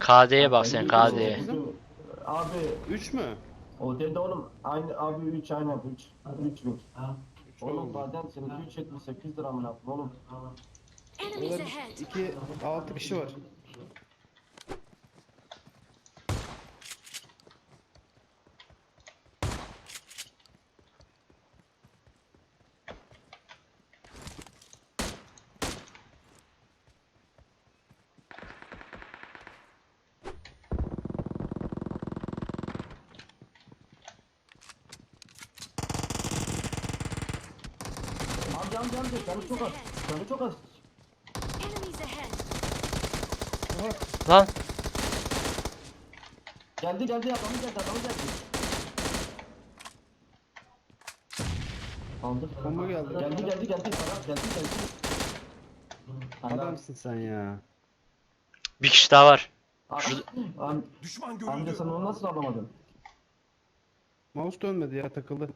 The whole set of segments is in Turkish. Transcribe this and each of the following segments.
KD'ye bak sen KD'ye. Abi 3 mü? o dedi oğlum aynı abi 3 aynen 3 3 bin. Üç Oğlum oldu. zaten seninki 378 lira mı yaptın oğlum? Enemies Orada ahead. 2 6 kişi var. Amca amca amca canı çok az. Canı çok az. Enemies ahead. Lan Geldi geldi adamı geldi adamı geldi. Aldık. Bomba geldi. Geldi geldi geldi Ferhat geldi geldi. Adam. Adamsın sen ya. bir kişi daha var. Am Düşman amca görüldü. sen onu nasıl alamadın? Mouse dönmedi ya takıldı.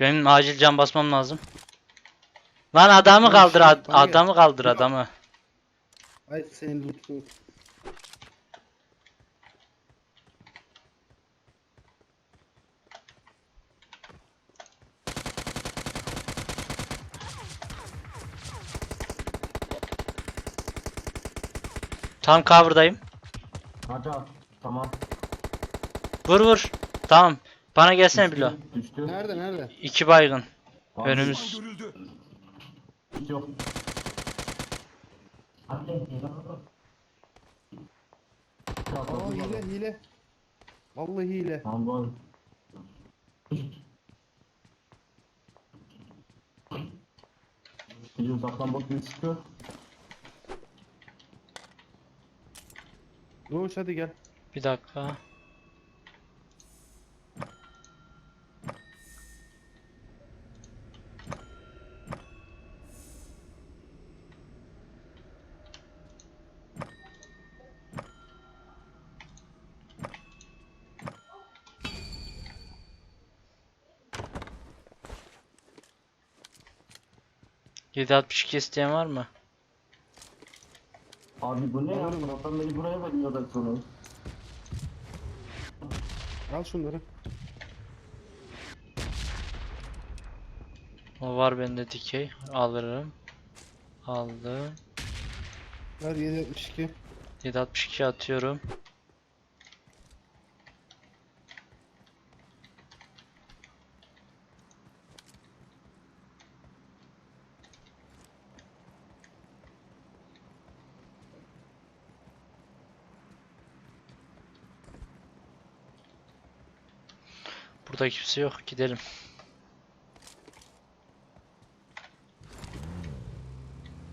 Benim acil can basmam lazım. Lan adamı kaldır ad- adamı kaldır adamı. Ay senin loot'un. Tam cover'dayım. Hadi al. Tamam. Vur vur. Tamam. Bana gelsene Bilo. Düştü. Nerede nerede? İki baygın. Önümüz. Düşman görüldü. Yok. Aa hile hile. Vallahi hile. Tamam bu. Bir uzaktan bir çıkıyor. Doğuş hadi gel. Bir dakika. Yedi altmış iki isteyen var mı? Abi bu ne ya? Sabahtan beri buraya bekliyorlar sonu. Al şunları. O var bende dikey. Alırım. Aldım. Ver 762. 762 atıyorum. Burada kimse yok. Gidelim.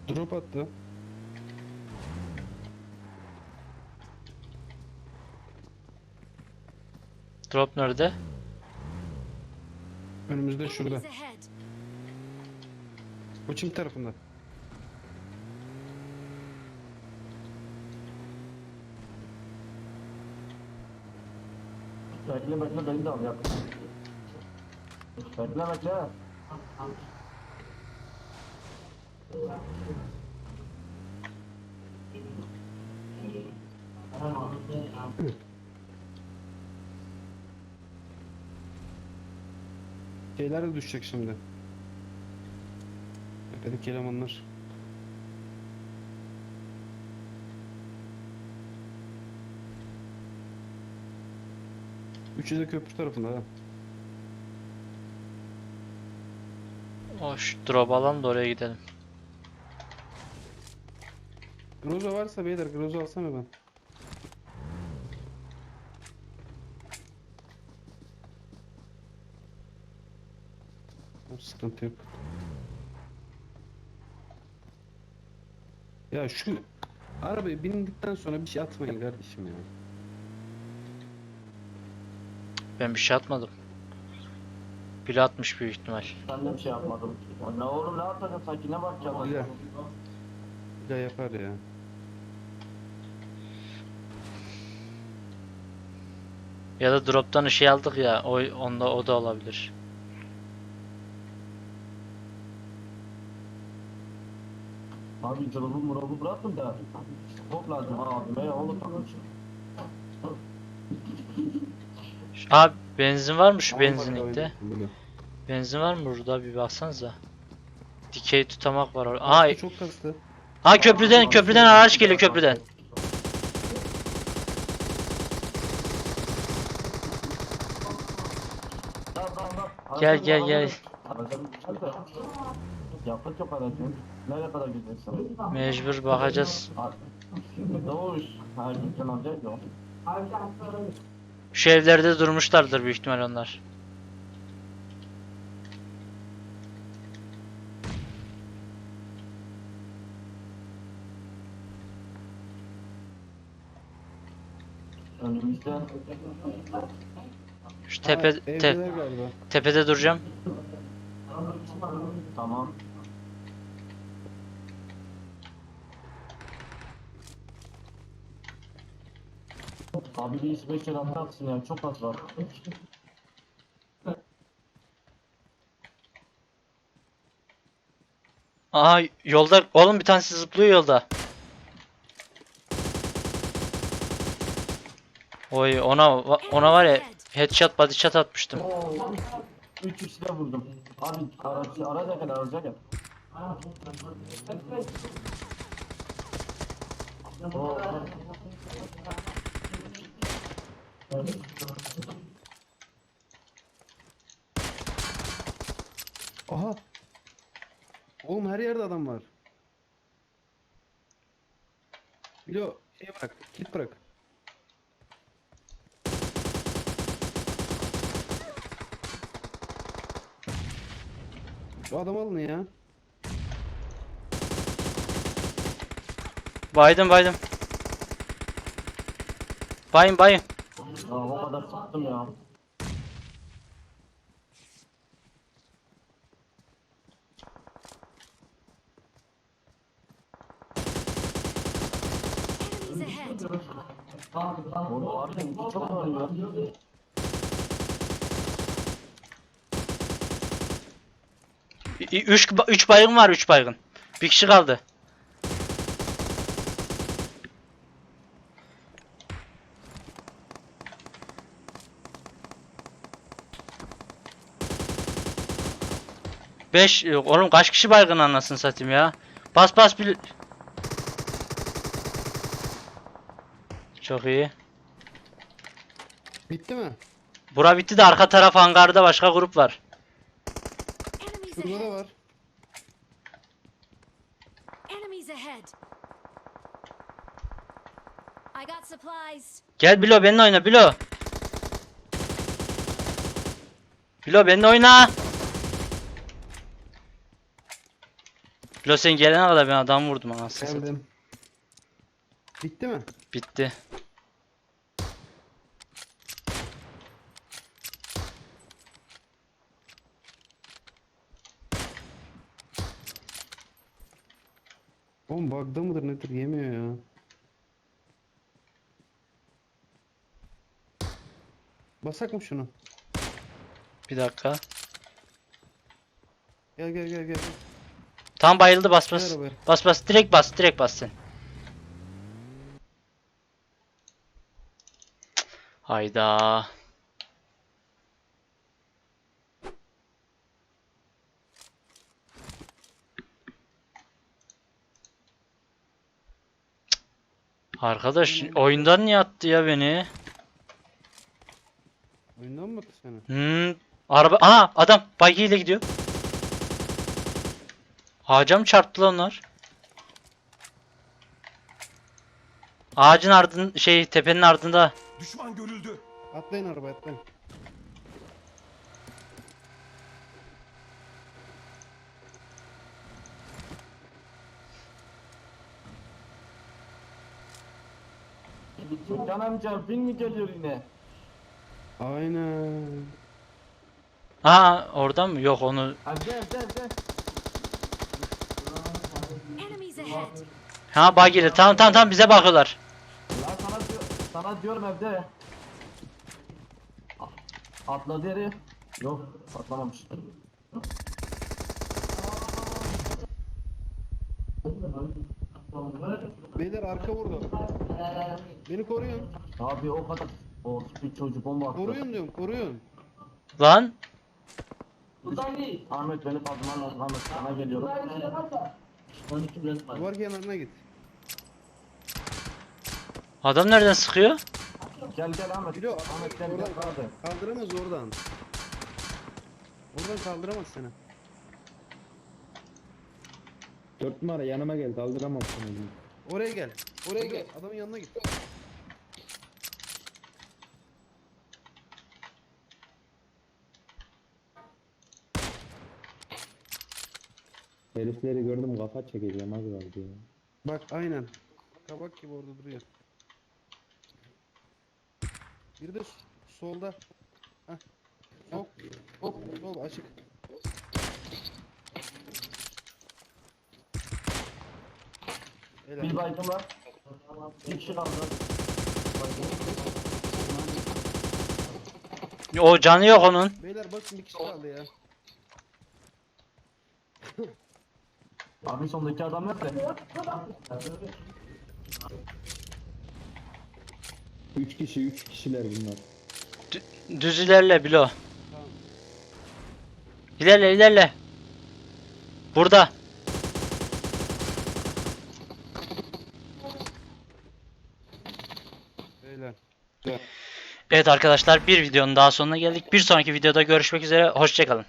Drop attı. Drop nerede? Önümüzde şurada. Bu çim tarafında. Bekle bekle beni de al ya. Bekle bekle. Şeyler de düşecek şimdi. Tepedeki elemanlar. Üçü de köprü tarafında ha. O şu drop alan da oraya gidelim. Groza varsa beyler Groza alsana ben. Sıkıntı yok. Ya şu arabaya bindikten sonra bir şey atmayın kardeşim ya. Ben bir şey atmadım. Biri atmış büyük ihtimal. Ben de bir şey yapmadım. Ya Ne oğlum ne yapacağım sanki ne bakacağım? Bir daha yapar ya. Ya da drop'tan şey aldık ya. O onda o da olabilir. Abi cırabı murabı bırakın da. Top lazım abime ya onu takmış. Abi benzin var mı şu benzinlikte? Benzin var mı burada bir baksanıza. Dikey tutamak var orada. Aha, çok kastı. ha köprüden köprüden araç geliyor köprüden. Gel, gel, gel. Yaptık çok aracın. Nereye kadar gideceksin? Mecbur bakacağız. Doğuş. Her gün amca yok. Şu evlerde durmuşlardır büyük ihtimal onlar. Önümüzde. Şu tepe Ha, te- tepede duracağım. Tamam. Abi bir iş beş altı atsın ya çok az var. Aha yolda oğlum bir tanesi zıplıyor yolda. Oy ona ona var ya headshot body shot atmıştım. Oo, üç kişi de vurdum. Abi araç araca gel araca gel. Oo. Aha. Oğlum her yerde adam var. Bilo şey bırak. Kit bırak. Şu adam alın ya. Baydım baydım. Bayım bayım. Aa, o kadar sıktım ya. Oğlum abi çok. Ü- Üç, üç baygın var üç baygın. Bir kişi kaldı. Beş, yok oğlum kaç kişi baygın anasını satayım ya. Bas bas bir... Çok iyi. Bitti mi? Bura bitti de arka taraf hangarda başka grup var. Şurada da var. Gel Bilo benimle oyna Bilo. Bilo benimle oyna. Bilo sen gelene kadar ben adam vurdum anasını satayım. Geldim. Bitti mi? Bitti. Oğlum bug'da mıdır nedir yemiyor ya. Basak mı şunu? Bir dakika. Gel gel gel gel. Tam bayıldı bas bas. Bas bas direkt bas direkt bas sen. Hayda. Arkadaş oyundan niye attı ya beni? Oyundan mı attı seni? Hmm, araba aha adam buggy ile gidiyor. Ağaca mı çarptılar onlar? Ağacın ardın şey tepenin ardında. Düşman görüldü. Atlayın arabaya atlayın. Can amca film mi geliyor yine? Aynen. Ha oradan mı? Yok onu. Evde evde. Enemies ahead. Ha buggy ile tamam tamam tamam bize bakıyorlar. Ya sana, diyor, sana diyorum evde. Atladı yeri. Yok atlamamış. Beyler arka vurdu. Beni koruyun. Abi o kadar O bir çocuk bomba attı. Koruyun diyorum koruyun. Lan Ahmet beni kaldırman lazım. Ahmet sana geliyorum. 12 bilet var. Duvar kenarına git. adam nereden sıkıyor? Gel gel Ahmet. Bilo Ahmet gel oradan gel hadi. kaldıramaz oradan. Oradan kaldıramaz seni. Dört numara yanıma gel kaldıramazsın onu. Oraya gel. Oraya gel. Adamın yanına git. Herifleri gördüm kafa çekeceğim az kaldı ya. Bak aynen. Kabak gibi orada duruyor. Bir de solda. Heh. Sol. Hop. Sol açık. Bir Helal. baygın var. Bir kişi kaldı. O canı yok onun. Beyler bakın bir kişi kaldı ya. Abi sondaki adam nerede? Üç kişi üç kişiler bunlar. Düz ilerle Bilo. Tamam. İlerle ilerle. Burada. Beyler. Evet arkadaşlar bir videonun daha sonuna geldik. Bir sonraki videoda görüşmek üzere. Hoşçakalın.